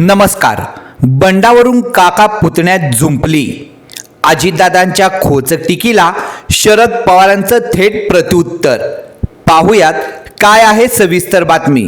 नमस्कार. बंडावरून काका पुतण्यात झुंपली. अजितदादांच्या खोचक टीकीला शरद पवारांचं थेट प्रत्युत्तर. पाहुयात काय आहे सविस्तर बातमी.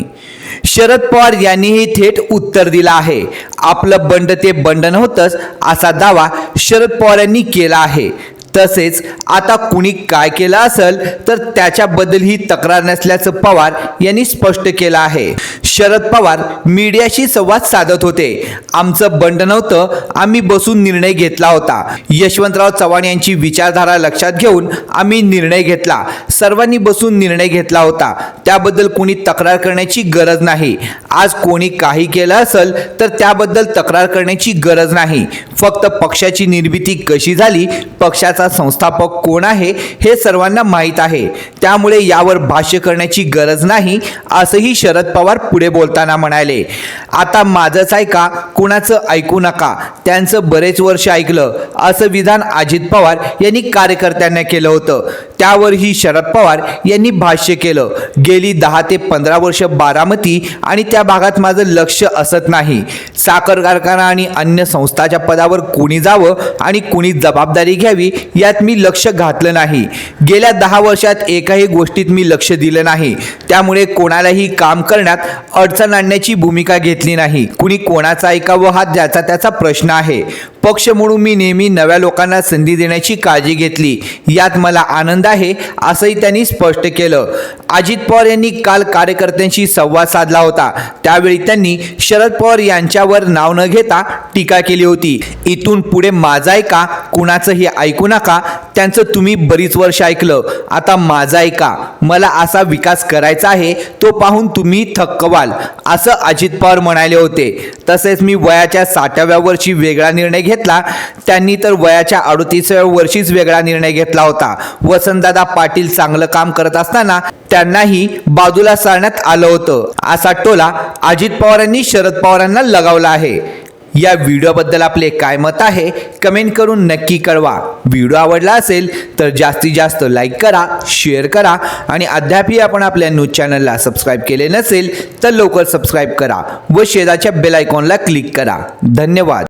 शरद पवार यांनीही थेट उत्तर दिलं आहे. आपलं बंड ते बंड नव्हतंच असा दावा शरद पवार यांनी केला आहे. तसेच आता कुणी काय केलं असेल तर त्याच्याबद्दलही तक्रार नसल्याचं पवार यांनी स्पष्ट केलं आहे. शरद पवार मीडियाशी संवाद साधत होते. आमचं बंड नव्हतं आम्ही बसून निर्णय घेतला होता. यशवंतराव चव्हाण यांची विचारधारा लक्षात घेऊन आम्ही निर्णय घेतला. सर्वांनी बसून निर्णय घेतला होता. त्याबद्दल कोणी तक्रार करण्याची गरज नाही. आज कोणी काही केलं असेल तर त्याबद्दल तक्रार करण्याची गरज नाही. फक्त पक्षाची निर्मिती कशी झाली पक्षाचा संस्थापक कोण आहे हे सर्वांना माहीत आहे. त्यामुळे यावर भाष्य करण्याची गरज नाही असंही शरद पवार पुढे बोलताना म्हणाले आता माझंच ऐका कुणाचं ऐकू नका. त्यांचं बरेच वर्ष ऐकलं. असं विधान अजित पवार यांनी कार्यकर्त्यांना केलं होतं. त्यावरही शरद पवार यांनी भाष्य केलं. गेली दहा ते पंधरा वर्ष बारामती आणि त्या भागात माझं लक्ष असत नाही. साखर कारखाना आणि अन्य संस्थाच्या पदावर कोणी जावं आणि कुणी जबाबदारी घ्यावी यात मी लक्ष घातलं नाही. गेल्या दहा वर्षात एकाही गोष्टीत मी लक्ष दिलं नाही. त्यामुळे कोणालाही काम करण्यात अडचण आणण्याची भूमिका घेतली नाही. कुणी कोणाचा ऐकावं हा ज्याचा त्याचा प्रश्न आहे. पक्ष म्हणून मी नेहमी नव्या लोकांना संधी देण्याची काळजी घेतली. यात मला आनंद आहे असंही त्यांनी स्पष्ट केलं. अजित पवार यांनी काल कार्यकर्त्यांशी संवाद साधला होता. त्यावेळी त्यांनी शरद पवार यांच्यावर नाव न घेता टीका केली होती. इथून पुढे माझं ऐका कुणाचंही ऐकू नका त्यांचं तुम्ही बरीच वर्ष ऐकलं. आता माझा ऐका मला असा विकास करायचा आहे तो पाहून तुम्ही थक्क व्हाल असं अजित पवार म्हणाले होते. तसेच मी वयाच्या साठाव्या वर्षी वेगळा निर्णय घेतला त्यांनी तर वयाच्या अडतीसाव्या वर्षीच वेगळा निर्णय घेतला होता. वसंतदादा पाटील चांगलं काम करत असताना त्यांनाही बाजूला सारण्यात आलं होतं. असा टोला अजित पवारांनी शरद पवारांना लगावला आहे. या व्हिडिओबद्दल आपले काय मत आहे कमेंट करून नक्की कळवा. व्हिडिओ आवडला असेल तर जास्तीत जास्त लाईक करा शेअर करा आणि अद्यापही आपण आपल्या न्यूज चॅनलला सबस्क्राईब केले नसेल तर लवकर सबस्क्राईब करा व शेजारच्या बेल आयकॉनला क्लिक करा. धन्यवाद.